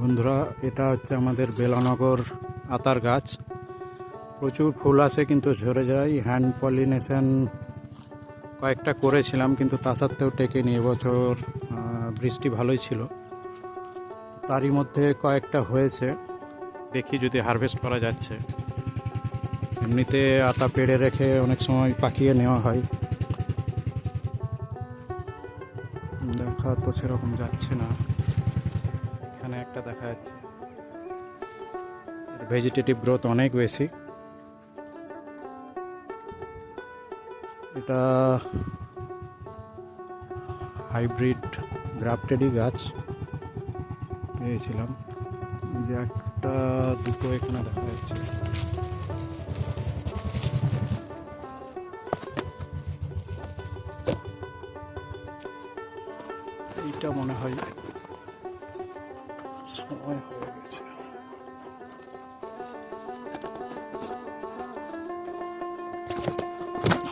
বন্ধুরা, এটা হচ্ছে আমাদের বেলানগর আতার গাছ। প্রচুর ফুল আসে কিন্তু ঝরে যায়। হ্যান্ড পলিনেশন কয়েকটা করেছিলাম, কিন্তু তা সত্ত্বেও টেকেনি। এবছর বৃষ্টি ভালোই ছিল। তারই মধ্যে কয়েকটা হয়েছে। দেখি যদি হারভেস্ট করা যাচ্ছে। এমনিতে আতা পেড়ে রেখে অনেক সময় পাকিয়ে নেওয়া হয়। দেখা তো সেরকম যাচ্ছে না। এখানে একটা দেখা যাচ্ছে। ভেজিটেটিভ গ্রোথ অনেক বেশি। এটা হাইব্রিড গ্রাফটেডই গাছ পেয়েছিলাম। যে একটা দুটো এখানে দেখা যাচ্ছে। এইটা মনে হয় সময় হয়ে গেছে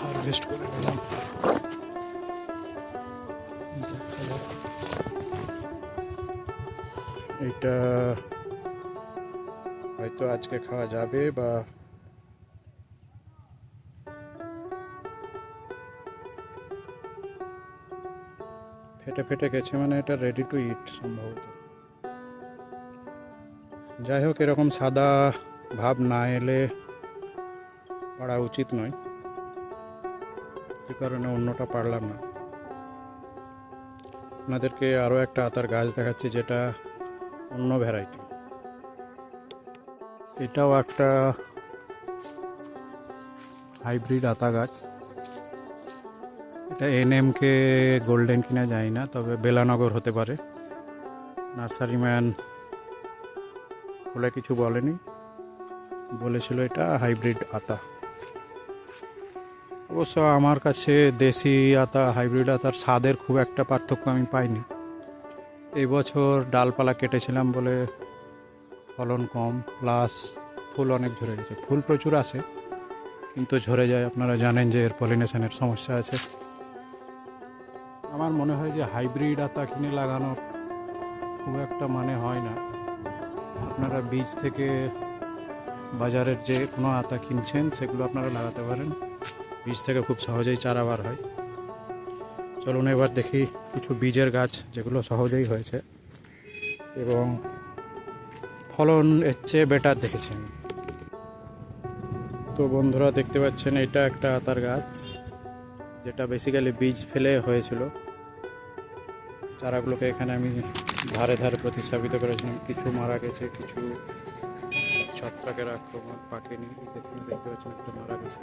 হারভেস্ট করে নিলাম। এটা হয়তো আজকে খাওয়া যাবে বা ফেটে ফেটে গেছে মানে এটা রেডি টু ইট সম্ভবত। যাই হোক এরকম সাদা ভাব না এলে পাড়া উচিত নয়। সে কারণে অন্যটা পারলাম না। আপনাদেরকে আরও একটা আতার গাছ দেখাচ্ছি, যেটা অন্য ভ্যারাইটি। এটাও একটা হাইব্রিড আতা গাছ। এটা এন এনএমকে গোল্ডেন কিনা যায় না, তবে বেলানগর হতে পারে। নার্সারি বলে কিছু বলেনি। বলেছিল এটা হাইব্রিড আতা। অবশ্য আমার কাছে দেশি আতা, হাইব্রিড আতার স্বাদের খুব একটা পার্থক্য আমি পাইনি। এই বছর ডালপালা কেটেছিলাম বলে ফলন কম, প্লাস ফুল অনেক ঝরে গেছে। ফুল প্রচুর আসে কিন্তু ঝরে যায়। আপনারা জানেন যে এর পলিনেশনের সমস্যা আছে। আমার মনে হয় যে হাইব্রিড আতা কিনে লাগানোর খুব একটা মানে হয় না। আপনারা বীজ থেকে বাজারের যে কোনো আতা কিনছেন, সেগুলো আপনারা লাগাতে পারেন। বীজ থেকে খুব সহজেই চারা বার হয়। চলুন এবার দেখি কিছু বীজের গাছ, যেগুলো সহজেই হয়েছে। এবং ফলন এর চেয়ে বেটার দেখেছেন তো বন্ধুরা, দেখতে পাচ্ছেন, এটা একটা আতার গাছ, যেটা বেসিক্যালি বীজ ফেলে হয়েছিল। চারাগুলোকে এখানে আমি ধারে ধারে প্রতিস্থাপিত করেছিলাম। কিছু মারা গেছে কিছু ছত্রাকের আক্রমণ পাকেনি দেখুন দেখতে পাচ্ছেন একটা মারা গেছে।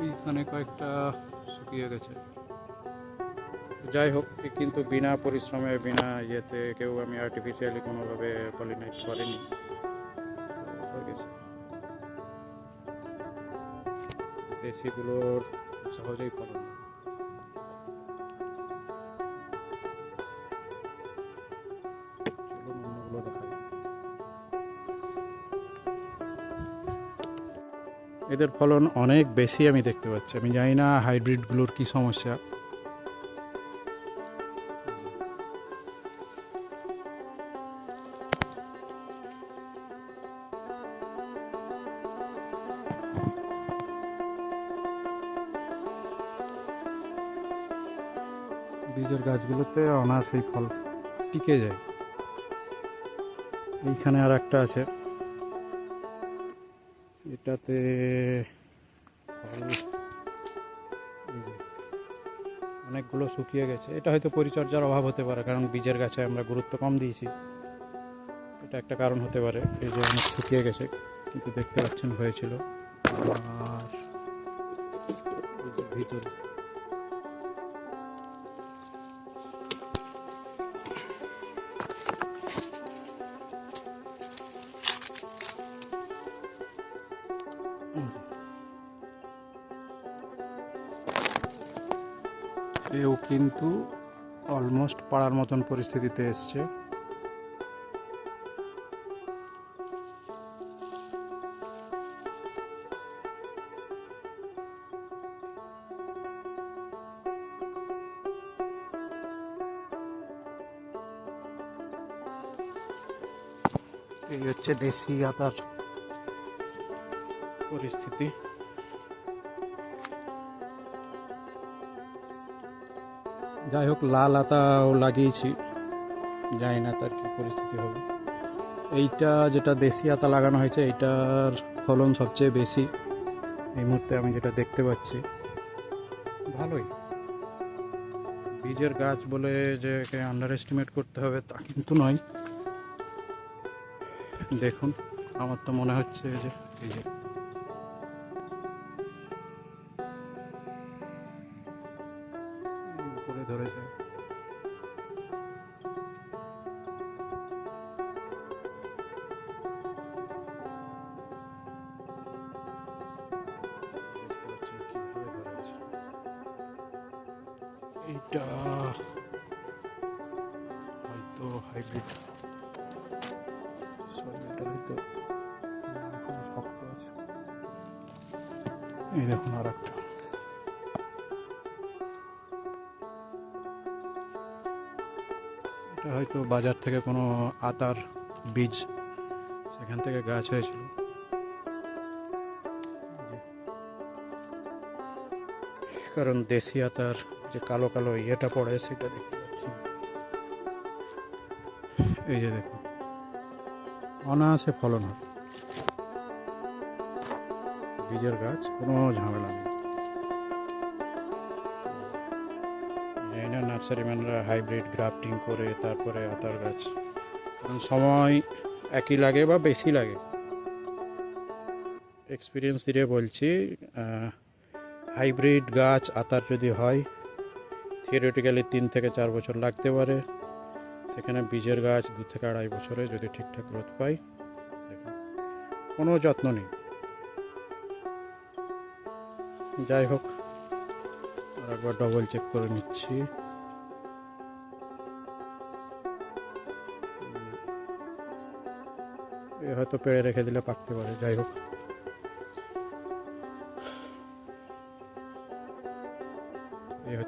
ওইখানে কয়েকটা শুকিয়ে গেছে। যাই হোক কিন্তু বিনা পরিশ্রমে বিনা ইয়েতে কেউ আমি আর্টিফিশিয়ালি কোনোভাবে পলিনাইট করিনি। দেশিগুলোর সহজেই ফলন এদের ফলন অনেক বেশি আমি দেখতে পাচ্ছি। আমি জানি না হাইব্রিডগুলোর কি সমস্যা। বীজের গাছগুলোতে অনায়াসেই ফল টিকে যায়। এইখানে আর একটা আছে। এটাতে, অনেকগুলো শুকিয়ে গেছে। এটা হয়তো পরিচর্যার অভাব হতে পারে, কারণ বীজের গাছে আমরা গুরুত্ব কম দিয়েছি। এটা একটা কারণ হতে পারে, এই যে অনেক শুকিয়ে গেছে, কিন্তু দেখতে পাচ্ছেন হয়েছিল। আর ভিতরে এও কিন্তু অলমোস্ট পাড়ার মতন পরিস্থিতিতে এসছে। এই হচ্ছে দেশি আতার পরিস্থিতি। যাই হোক, লাল আতাও লাগিয়েছি। জানি না তার কি পরিস্থিতি হবে। এইটা যেটা দেশি আতা লাগানো হয়েছে, এইটার ফলন সবচেয়ে বেশি। এই মুহূর্তে আমি যেটা দেখতে পাচ্ছি, ভালোই। বীজের গাছ বলে যে আন্ডার এস্টিমেট করতে হবে, তা কিন্তু নয়। দেখুন, আমার তো মনে হচ্ছে যে এই যে এইটা। হয়তো হাইব্রিড সরি হয়তো শক্ত আছে। এই দেখুন আর একটা এটা হয়তো বাজার থেকে কোনো আতার বীজ সেখান থেকে গাছ হয়েছিল। কারণ দেশি আতার যে কালো কালো ইয়েটা পড়ে, সেটা দেখতে পাচ্ছি। এই যে দেখুন, অনায়াসে ফলন হয়। বীজের গাছ, কোনো ঝামেলা নেই। এই না নার্সারিম্যানরা হাইব্রিড গ্রাফটিং করে, তারপরে আতার গাছ। সময় একই লাগে বা বেশি লাগে। এক্সপিরিয়েন্স দিয়ে বলছি হাইব্রিড গাছ আতার যদি হয় থিওরিটিক্যালি তিন থেকে চার বছর লাগতে পারে। সেখানে বীজের গাছ দু থেকে আড়াই বছরে যদি ঠিকঠাক গ্রোথ পাই কোনো যত্ন নেই। যাই হোক, আর একবার ডবল চেক করে নিচ্ছি। হয়তো পেড়ে রেখে দিলে পাকতে পারে, যাই হোক।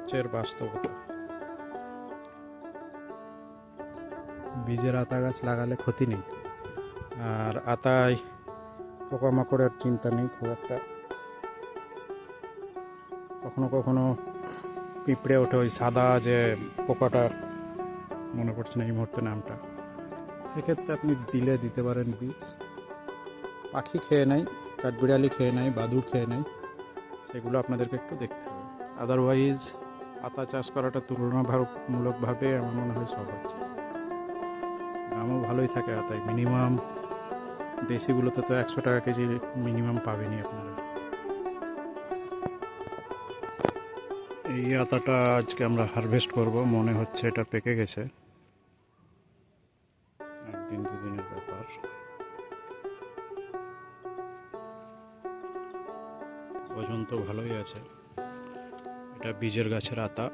এই বাস্তবতা। বীজের আতা গাছ লাগালে ক্ষতি নেই। আর আতায় পোকামাকড়ের চিন্তা নেই, খুব একটা। কখনো কখনো পিঁপড়ে ওঠে ওই সাদা যে পোকাটা, মনে পড়ছে না এই মুহূর্তে নামটা। সেক্ষেত্রে আপনি দিলে দিতে পারেন বীজ। পাখি খেয়ে নেয়, কাঠবিড়ালি খেয়ে নেয়, বাদুড় খেয়ে নেয়, সেগুলো আপনাদেরকে একটু দেখতে হবে। আদারওয়াইজ আতা চাষ করাটা তুলনামূলকভাবে আমার মনে হয় সহজ। দামও ভালোই থাকে আতায় মিনিমাম দেশিগুলোতে তো একশো টাকা কেজি মিনিমাম পাবেনি আপনারা। এই আতাটা আজকে আমরা হারভেস্ট করব, মনে হচ্ছে এটা পেকে গেছে। একদিন দুদিনের ব্যাপার। ওজন তো ভালোই আছে। এটা বীজের গাছের আতা।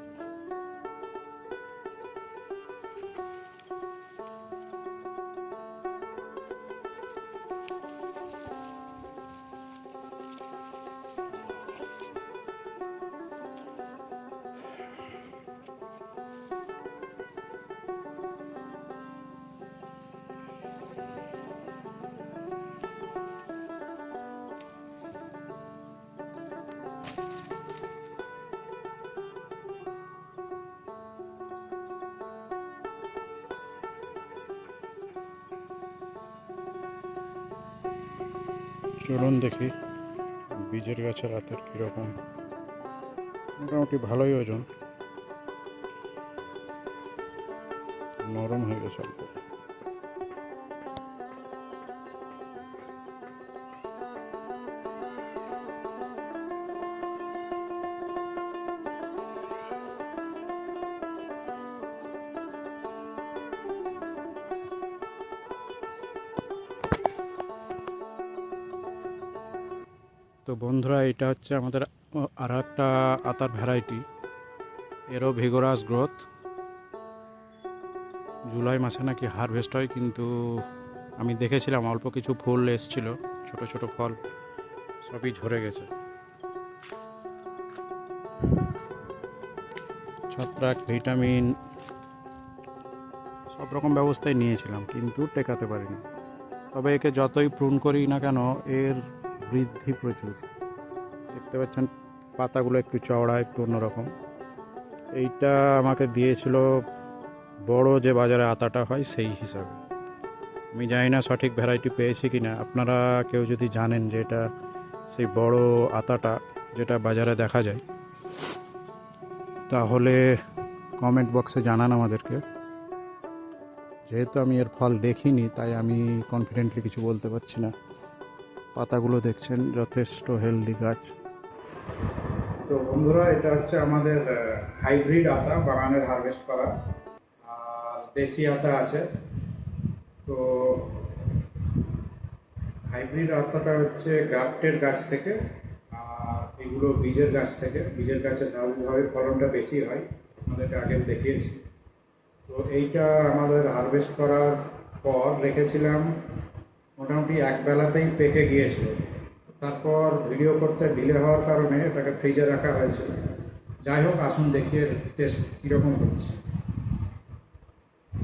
চলুন দেখি বীজের গাছের হাতের কীরকম। মোটামুটি ভালোই ওজন। নরম হয়ে গেছে অল্প। তো বন্ধুরা, এটা হচ্ছে আমাদের আর একটা আতার ভ্যারাইটি এরও ভিগোরাস গ্রোথ জুলাই মাসে নাকি হারভেস্ট হয়, কিন্তু আমি দেখেছিলাম অল্প কিছু ফুল এসছিল, ছোট ছোট ফল, সবই ঝরে গেছে। ছত্রাক ভিটামিন সব রকম ব্যবস্থাই নিয়েছিলাম, কিন্তু টেকাতে পারিনি। তবে একে যতই প্রুন করি না কেন, এর বৃদ্ধি প্রচুর। দেখতে পাচ্ছেন, পাতাগুলো একটু চওড়া, একটু অন্যরকম। এইটা আমাকে দিয়েছিল বড় যে বাজারে আতাটা হয় সেই হিসাবে। আমি জানি না সঠিক ভ্যারাইটি পেয়েছি কি না আপনারা কেউ যদি জানেন যে এটা সেই বড় আতাটা যেটা বাজারে দেখা যায়, তাহলে কমেন্ট বক্সে জানান আমাদেরকে। যেহেতু আমি এর ফল দেখিনি, তাই আমি কনফিডেন্টলি কিছু বলতে পারছি না। পাতাগুলো দেখছেন, যথেষ্ট হেলদি গাছ তো বন্ধুরা, এটা হচ্ছে আমাদের হাইব্রিড আতা, বাগানের হারভেস্ট করা। আর দেশি আতা আছে। তো হাইব্রিড আতাটা হচ্ছে গ্রাফটেড গাছ থেকে, আর এগুলো বীজের গাছ থেকে। বীজের গাছে স্বাভাবিকভাবে ফলনটা বেশি হয় আমাদেরকে আগে দেখিয়েছি। তো এইটা আমাদের হারভেস্ট করার পর রেখেছিলাম মোটামুটি এক বেলাতেই পেকে গিয়েছিল। তারপর ভিডিও করতে ডিলে হওয়ার কারণে এটাকে ফ্রিজে রাখা হয়েছিল। যাই হোক, আসুন দেখিয়ে টেস্ট কীরকম হচ্ছে।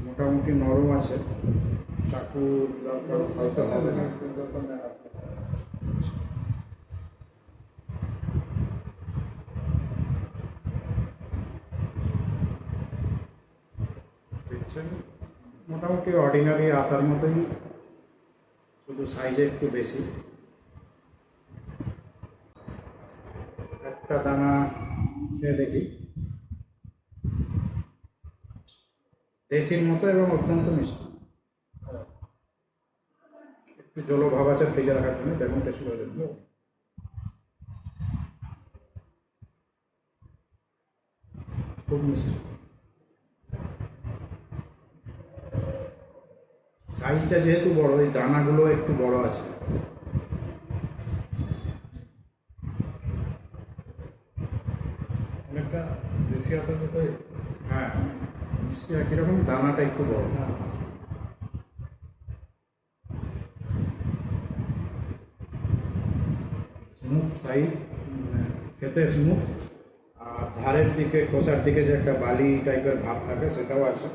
মোটামুটি নরম আছে। চাকু হয়তো হবে না? মোটামুটি অর্ডিনারি আটার মতোই শুধু সাইজে একটু বেশি। একটা দানা খেয়ে দেখি। দেশির মতো এবং অত্যন্ত মিষ্টি। একটু জলো ভাব আছে ফ্রিজে রাখার জন্য দেখুন টেস্ট করে দেখুন খুব মিষ্টি। সাইজটা যেহেতু বড় এই দানাগুলো একটু বড় আছে। অনেকটা দেশি আতার মতোই হ্যাঁ। একই দানাটা একটু বড়। স্মুথ সাইজ খেতে স্মুথ। আর ধারের দিকে খোসার দিকে যে একটা বালি টাইপের ভাব থাকে সেটাও আছে।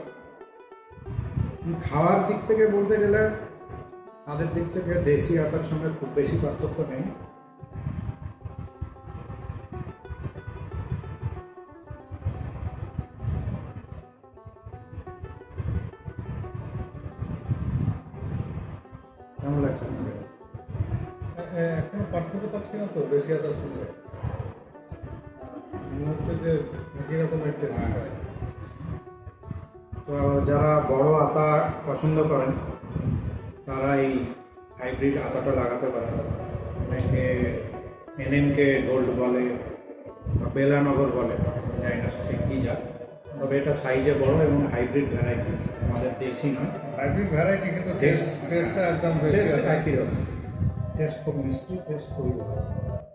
খাওয়ার দিক থেকে বলতে গেলে তাদের দিক থেকে দেশি আটার সঙ্গে খুব বেশি পার্থক্য নেই। তো যারা বড় আতা পছন্দ করেন তারা এই হাইব্রিড আতাটা লাগাতে পারেন। অনেকে এনএমকে গোল্ড বলে বা বেলানগর বলে জানি না সঠিক কী যা তবে এটা সাইজে বড় এবং হাইব্রিড ভ্যারাইটি আমাদের দেশি নয়। হাইব্রিড ভ্যারাইটি কিন্তু টেস্ট টেস্টটা একদম টেস্ট একই রকম। টেস্ট খুব মিষ্টি টেস্ট খুবই ভালো।